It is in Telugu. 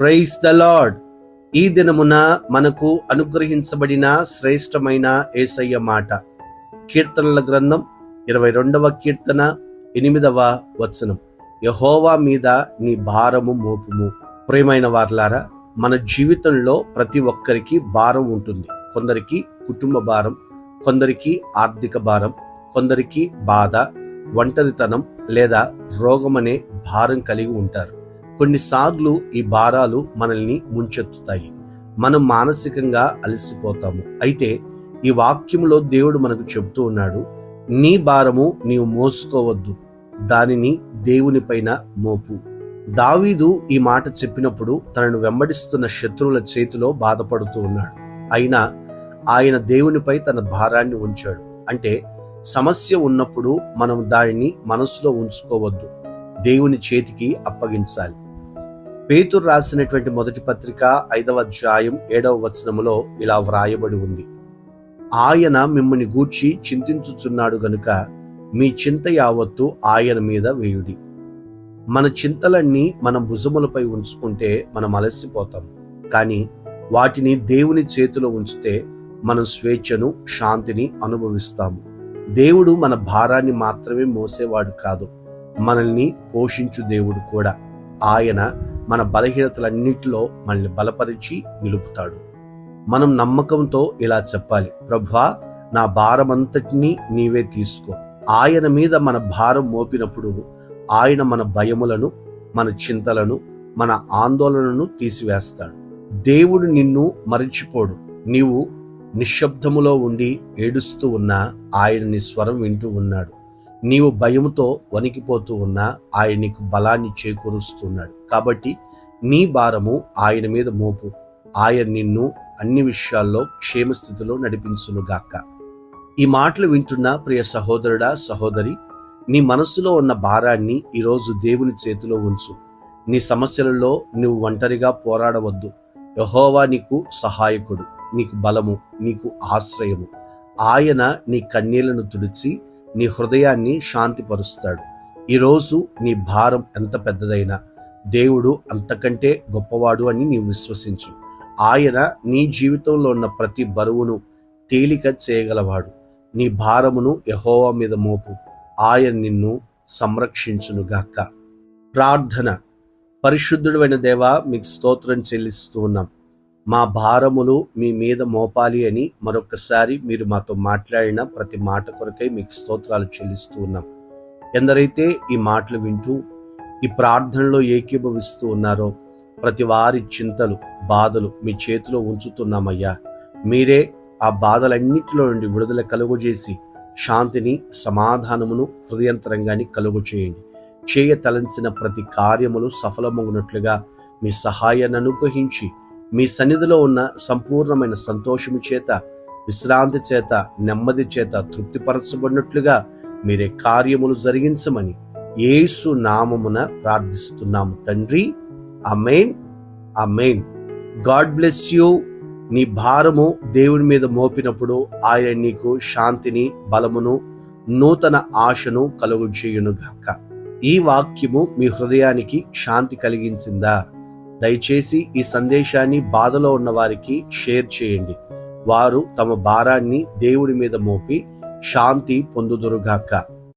ప్రైజ్ ద లార్డ్ ఈ దినమున మనకు అనుగ్రహించబడిన శ్రేష్టమైన ఏసయ్య మాట. కీర్తనల గ్రంథం ఇరవై రెండవ కీర్తన ఎనిమిదవ వచనం. యహోవా మీద నీ భారము మోపుము. ప్రేమైన వార్లారా మన జీవితంలో ప్రతి ఒక్కరికి భారం ఉంటుంది. కొందరికి కుటుంబ భారం కొందరికి ఆర్థిక భారం కొందరికి బాధ ఒంటరితనం లేదా రోగమనే భారం కలిగి ఉంటారు. కొన్నిసార్లు ఈ భారాలు మనల్ని ముంచెత్తుతాయి. మనం మానసికంగా అలసిపోతాము. అయితే ఈ వాక్యంలో దేవుడు మనకు చెబుతూ ఉన్నాడు నీ భారము నీవు మోసుకోవద్దు. దానిని దేవునిపైన మోపు. దావీదు ఈ మాట చెప్పినప్పుడు తనను వెంబడిస్తున్న శత్రువుల చేతిలో బాధపడుతూ ఉన్నాడు. అయినా ఆయన దేవునిపై తన భారాన్ని ఉంచాడు. అంటే సమస్య ఉన్నప్పుడు మనం దానిని మనసులో ఉంచుకోవద్దు. దేవుని చేతికి అప్పగించాలి. పేతురు రాసినటువంటి మొదటి పత్రిక ఐదవ అధ్యాయం ఏడవ వచనములో ఇలా వ్రాయబడి ఉంది. ఆయన మిమ్మల్ని గూర్చి చింతించుచున్నాడు గనుక మీ చింత యావత్తు ఆయన మీద వేయుడి. మన చింతలన్నీ మనం భుజములపై ఉంచుకుంటే మనం అలసిపోతాం. కానీ వాటిని దేవుని చేతిలో ఉంచితే మనం స్వేచ్ఛను శాంతిని అనుభవిస్తాము దేవుడు మన భారాన్ని మాత్రమే మోసేవాడు కాదు. మనల్ని పోషించు దేవుడు కూడా. ఆయన మన బలహీనతలన్నిటిలో మనల్ని బలపరిచి నిలుపుతాడు. మనం నమ్మకంతో ఇలా చెప్పాలి ప్రభా నా భారమంతటినీ నీవే తీసుకో. ఆయన మీద మన భారం మోపినప్పుడు ఆయన మన భయములను మన చింతలను మన ఆందోళనను తీసివేస్తాడు. దేవుడు నిన్ను మరిచిపోడు. నీవు నిశ్శబ్దములో ఉండి ఏడుస్తూ ఉన్నా ఆయన నీ స్వరం వింటూ ఉన్నాడు. నీవు భయంతో వణికిపోతూ ఉన్నా ఆయన నీకు బలాన్ని చేకూరుస్తున్నాడు. కాబట్టి నీ భారము ఆయన మీద మోపు. ఆయన నిన్ను అన్ని విషయాల్లో క్షేమస్థితిలో నడిపించునుగాక. ఈ మాటలు వింటున్న ప్రియ సహోదరుడా సహోదరి నీ మనస్సులో ఉన్న భారాన్ని ఈరోజు దేవుని చేతిలో ఉంచు. నీ సమస్యలలో నువ్వు ఒంటరిగా పోరాడవద్దు. యహోవా నీకు సహాయకుడు నీకు బలము నీకు ఆశ్రయము. ఆయన నీ కన్నీళ్ళను తుడిచి నీ హృదయాన్ని శాంతిపరుస్తాడు. ఈరోజు నీ భారం ఎంత పెద్దదైనా దేవుడు అంతకంటే గొప్పవాడు అని నీవు విశ్వసించు. ఆయన నీ జీవితంలో ఉన్న ప్రతి బరువును తేలిక చేయగలవాడు. నీ భారమును యహోవా మీద మోపు. ఆయన నిన్ను సంరక్షించునుగాక ప్రార్థన. పరిశుద్ధుడైన దేవా మీకు స్తోత్రం చెల్లిస్తూ ఉన్నాం. మా భారములు మీ మీద మోపాలి అని మరొకసారి మీరు మాతో మాట్లాడిన ప్రతి మాట కొరకై మీకు స్తోత్రాలు చెల్లిస్తూ ఉన్నాం. ఎందరైతే ఈ మాటలు వింటూ ఈ ప్రార్థనలో ఏకీభవిస్తూ ఉన్నారో ప్రతి వారి చింతలు బాధలు మీ చేతిలో ఉంచుతున్నామయ్యా. మీరే ఆ బాధలన్నిటిలో నుండి విడుదల కలుగజేసి శాంతిని సమాధానమును హృదయంతరంగాన్ని కలుగు చేయండి చేయ తలంచిన ప్రతి కార్యములు సఫలమగునట్లుగా మీ సహాయాన్ని అనుగ్రహించి మీ సన్నిధిలో ఉన్న సంపూర్ణమైన సంతోషము చేత విశ్రాంతి చేత నెమ్మది చేత తృప్తిపరచబడినట్లుగా మీరే కార్యములు జరిగించమని యేసు నామమున ప్రార్థిస్తున్నాము తండ్రి. Amen amen God bless you. నీ భారము దేవుని మీద మోపినప్పుడు ఆయన నీకు శాంతిని బలమును నూతన ఆశను కలుగు చేయునుగాక ఈ వాక్యము మీ హృదయానికి శాంతి కలిగించిందా? దయచేసి ఈ సందేశాన్ని బాధలో ఉన్న వారికి షేర్ చేయండి. వారు తమ భారాన్ని దేవుడి మీద మోపి శాంతి పొందుదురుగాక.